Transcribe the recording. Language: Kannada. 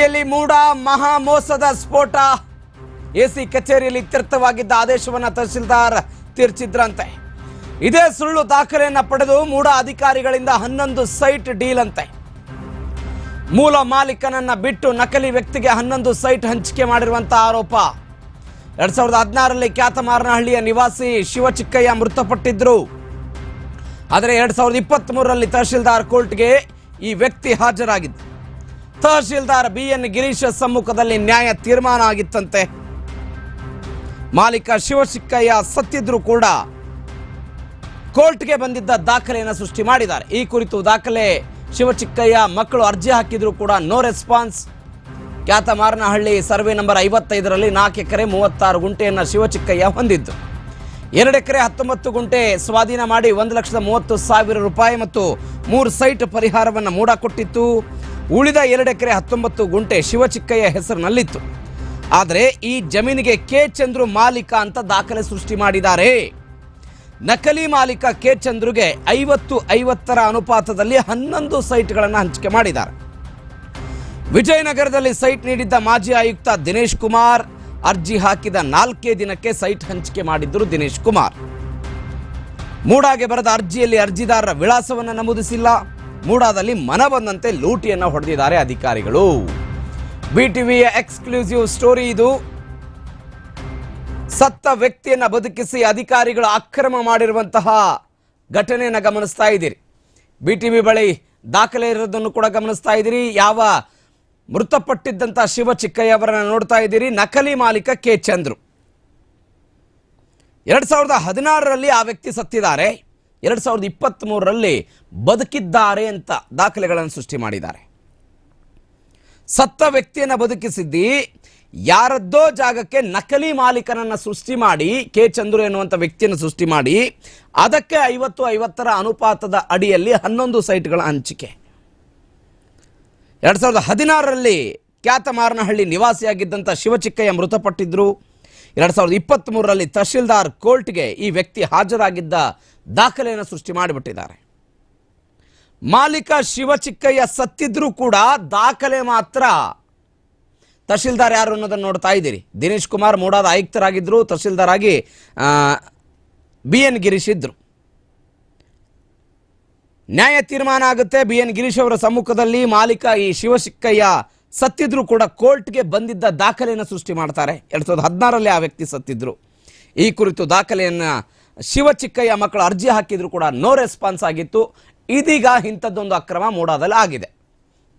ಮೂಡ ಮಹಾ ಮೋಸದ ಸ್ಫೋಟ. ಎಸಿ ಕಚೇರಿಯಲ್ಲಿ ಇತ್ಯರ್ಥವಾಗಿದ್ದ ಆದೇಶವನ್ನ ತಹಸೀಲ್ದಾರ್ ತೀರ್ಚಿದ್ರಂತೆ. ಇದೇ ಸುಳ್ಳು ದಾಖಲೆಯನ್ನ ಪಡೆದು ಮೂಡ ಅಧಿಕಾರಿಗಳಿಂದ ಹನ್ನೊಂದು ಸೈಟ್ ಡೀಲ್ ಅಂತೆ. ಮೂಲ ಮಾಲೀಕನನ್ನ ಬಿಟ್ಟು ನಕಲಿ ವ್ಯಕ್ತಿಗೆ ಹನ್ನೊಂದು ಸೈಟ್ ಹಂಚಿಕೆ ಮಾಡಿರುವಂತಹ ಆರೋಪ. ಎರಡ್ ಸಾವಿರದ ಹದಿನಾರರಲ್ಲಿ ಖ್ಯಾತಮಾರನಹಳ್ಳಿಯ ನಿವಾಸಿ ಶಿವಚಿಕ್ಕಯ್ಯ ಮೃತಪಟ್ಟಿದ್ರು. ಆದರೆ ಎರಡ್ ಸಾವಿರದ ಇಪ್ಪತ್ತ್ ಮೂರರಲ್ಲಿ ತಹಶೀಲ್ದಾರ್ ಕೋರ್ಟ್ಗೆ ಈ ವ್ಯಕ್ತಿ ಹಾಜರಾಗಿದ್ದು. ತಹಶೀಲ್ದಾರ್ ಬಿ ಎನ್ ಗಿರೀಶ್ ಸಮ್ಮುಖದಲ್ಲಿ ನ್ಯಾಯ ತೀರ್ಮಾನ ಆಗಿತ್ತಂತೆ. ಮಾಲೀಕ ಶಿವಶಿಕ್ಕಯ್ಯ ಸತ್ತಿದ್ರು ಕೂಡ ಕೋರ್ಟ್ಗೆ ಬಂದಿದ್ದ ದಾಖಲೆಯನ್ನು ಸೃಷ್ಟಿ ಮಾಡಿದ್ದಾರೆ. ಈ ಕುರಿತು ದಾಖಲೆ ಶಿವಚಿಕ್ಕಯ್ಯ ಮಕ್ಕಳು ಅರ್ಜಿ ಹಾಕಿದ್ರು ಕೂಡ ನೋ ರೆಸ್ಪಾನ್ಸ್. ಖ್ಯಾತ ಮಾರನಹಳ್ಳಿ ಸರ್ವೆ ನಂಬರ್ ಐವತ್ತೈದರಲ್ಲಿ ನಾಲ್ಕು ಎಕರೆ ಮೂವತ್ತಾರು ಗುಂಟೆಯನ್ನು ಶಿವಚಿಕ್ಕಯ್ಯ ಹೊಂದಿದ್ದು. ಎರಡು ಎಕರೆ ಹತ್ತೊಂಬತ್ತು ಗುಂಟೆ ಸ್ವಾಧೀನ ಮಾಡಿ ಒಂದು ಲಕ್ಷದ ಮೂವತ್ತು ಸಾವಿರ ರೂಪಾಯಿ ಮತ್ತು ಮೂರು ಸೈಟ್ ಪರಿಹಾರವನ್ನು ಮೂಡ ಕೊಟ್ಟಿತ್ತು. ಉಳಿದ ಎರಡು ಎಕರೆ ಹತ್ತೊಂಬತ್ತು ಗುಂಟೆ ಶಿವಚಿಕ್ಕಯ್ಯ ಹೆಸರಿನಲ್ಲಿತ್ತು. ಆದರೆ ಈ ಜಮೀನಿಗೆ ಕೆ ಚಂದ್ರು ಮಾಲೀಕ ಅಂತ ದಾಖಲೆ ಸೃಷ್ಟಿ ಮಾಡಿದ್ದಾರೆ. ನಕಲಿ ಮಾಲೀಕ ಕೆ ಚಂದ್ರುಗೆ ಐವತ್ತು ಐವತ್ತರ ಅನುಪಾತದಲ್ಲಿ ಹನ್ನೊಂದು ಸೈಟ್ಗಳನ್ನು ಹಂಚಿಕೆ ಮಾಡಿದ್ದಾರೆ. ವಿಜಯನಗರದಲ್ಲಿ ಸೈಟ್ ನೀಡಿದ್ದ ಮಾಜಿ ಆಯುಕ್ತ ದಿನೇಶ್ ಕುಮಾರ್ ಅರ್ಜಿ ಹಾಕಿದ ನಾಲ್ಕೇ ದಿನಕ್ಕೆ ಸೈಟ್ ಹಂಚಿಕೆ ಮಾಡಿದ್ದರು ದಿನೇಶ್ ಕುಮಾರ್. ಮೂಡಾಗೆ ಬರೆದ ಅರ್ಜಿಯಲ್ಲಿ ಅರ್ಜಿದಾರರ ವಿಳಾಸವನ್ನು ನಮೂದಿಸಿಲ್ಲ. ಮೂಡಾದಲ್ಲಿ ಮನ ಬಂದಂತೆ ಲೂಟಿಯನ್ನು ಹೊಡೆದಿದ್ದಾರೆ ಅಧಿಕಾರಿಗಳು. ಬಿಟಿವಿಯ ಎಕ್ಸ್ಕ್ಲೂಸಿವ್ ಸ್ಟೋರಿ ಇದು. ಸತ್ತ ವ್ಯಕ್ತಿಯನ್ನ ಬದುಕಿಸಿ ಅಧಿಕಾರಿಗಳು ಅಕ್ರಮ ಮಾಡಿರುವಂತಹ ಘಟನೆಯನ್ನು ಗಮನಿಸ್ತಾ ಇದ್ದೀರಿ. ಬಿ ಟಿ ಬಳಿ ದಾಖಲೆ ಇರೋದನ್ನು ಕೂಡ ಗಮನಿಸ್ತಾ ಇದ್ದೀರಿ. ಯಾವ ಮೃತಪಟ್ಟಿದ್ದಂಥ ಶಿವ ಚಿಕ್ಕಯ್ಯ ಅವರನ್ನು ನೋಡ್ತಾ ಇದ್ದೀರಿ. ನಕಲಿ ಮಾಲೀಕ ಕೆ ಚಂದ್ರು. ಎರಡು ಸಾವಿರದ ಹದಿನಾರರಲ್ಲಿ ಆ ವ್ಯಕ್ತಿ ಸತ್ತಿದ್ದಾರೆ. ಎರಡ್ ಸಾವಿರದ ಇಪ್ಪತ್ತ್ ಮೂರರಲ್ಲಿ ಬದುಕಿದ್ದಾರೆ ಅಂತ ದಾಖಲೆಗಳನ್ನು ಸೃಷ್ಟಿ ಮಾಡಿದ್ದಾರೆ. ಸತ್ತ ವ್ಯಕ್ತಿಯನ್ನು ಬದುಕಿಸಿದ್ದಿ, ಯಾರದ್ದೋ ಜಾಗಕ್ಕೆ ನಕಲಿ ಮಾಲೀಕನನ್ನ ಸೃಷ್ಟಿ ಮಾಡಿ, ಕೆ ಚಂದ್ರು ಎನ್ನುವಂಥ ವ್ಯಕ್ತಿಯನ್ನು ಸೃಷ್ಟಿ ಮಾಡಿ, ಅದಕ್ಕೆ ಐವತ್ತು ಐವತ್ತರ ಅನುಪಾತದ ಅಡಿಯಲ್ಲಿ ಹನ್ನೊಂದು ಸೈಟ್ಗಳ ಹಂಚಿಕೆ. ಎರಡು ಸಾವಿರದ ಹದಿನಾರರಲ್ಲಿ ಖ್ಯಾತ ಮಾರನಹಳ್ಳಿ ನಿವಾಸಿಯಾಗಿದ್ದಂಥ ಶಿವಚಿಕ್ಕಯ್ಯ ಮೃತಪಟ್ಟಿದ್ದರು ಎರಡು ಸಾವಿರದ ಇಪ್ಪತ್ತ್ಮೂರರಲ್ಲಿ ತಹಶೀಲ್ದಾರ್ ಕೋರ್ಟ್ಗೆ ಈ ವ್ಯಕ್ತಿ ಹಾಜರಾಗಿದ್ದ ದಾಖಲೆಯನ್ನು ಸೃಷ್ಟಿ ಮಾಡಿಬಿಟ್ಟಿದ್ದಾರೆ. ಮಾಲೀಕ ಶಿವಚಿಕ್ಕಯ್ಯ ಸತ್ತಿದ್ರೂ ಕೂಡ ದಾಖಲೆ ಮಾತ್ರ ತಹಶೀಲ್ದಾರ್ ಯಾರು ಅನ್ನೋದನ್ನು ನೋಡ್ತಾ ಇದ್ದೀರಿ. ದಿನೇಶ್ ಕುಮಾರ್ ಮೂಡಾದ ಆಯುಕ್ತರಾಗಿದ್ದರು ತಹಶೀಲ್ದಾರ್ ಆಗಿ ಬಿ ಎನ್ ಗಿರೀಶ್ ಇದ್ದರು ನ್ಯಾಯ ತೀರ್ಮಾನ ಆಗುತ್ತೆ ಬಿ ಎನ್ ಗಿರೀಶ್ ಅವರ ಸಮ್ಮುಖದಲ್ಲಿ ಮಾಲೀಕ ಈ ಶಿವಚಿಕ್ಕಯ್ಯ ಸತ್ತಿದ್ರು ಕೂಡ ಕೋರ್ಟ್ಗೆ ಬಂದಿದ್ದ ದಾಖಲೆಯನ್ನು ಸೃಷ್ಟಿ ಮಾಡ್ತಾರೆ. ಎರಡು ಸಾವಿರದ ಹದಿನಾರರಲ್ಲಿ ಆ ವ್ಯಕ್ತಿ ಸತ್ತಿದ್ರು. ಈ ಕುರಿತು ದಾಖಲೆಯನ್ನು ಶಿವಚಿಕ್ಕಯ್ಯ ಮಕ್ಕಳು ಅರ್ಜಿ ಹಾಕಿದ್ರು ಕೂಡ ನೋ ರೆಸ್ಪಾನ್ಸ್ ಆಗಿತ್ತು. ಇದೀಗ ಇಂಥದ್ದೊಂದು ಅಕ್ರಮ ಮೂಡಾದಲ್ಲಿ ಆಗಿದೆ.